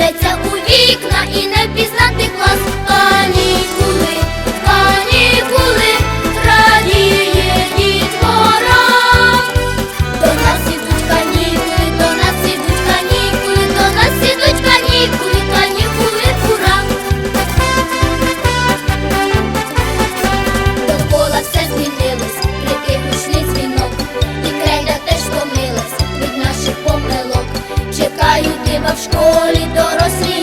Let's go. грають, ти в школі дорослі.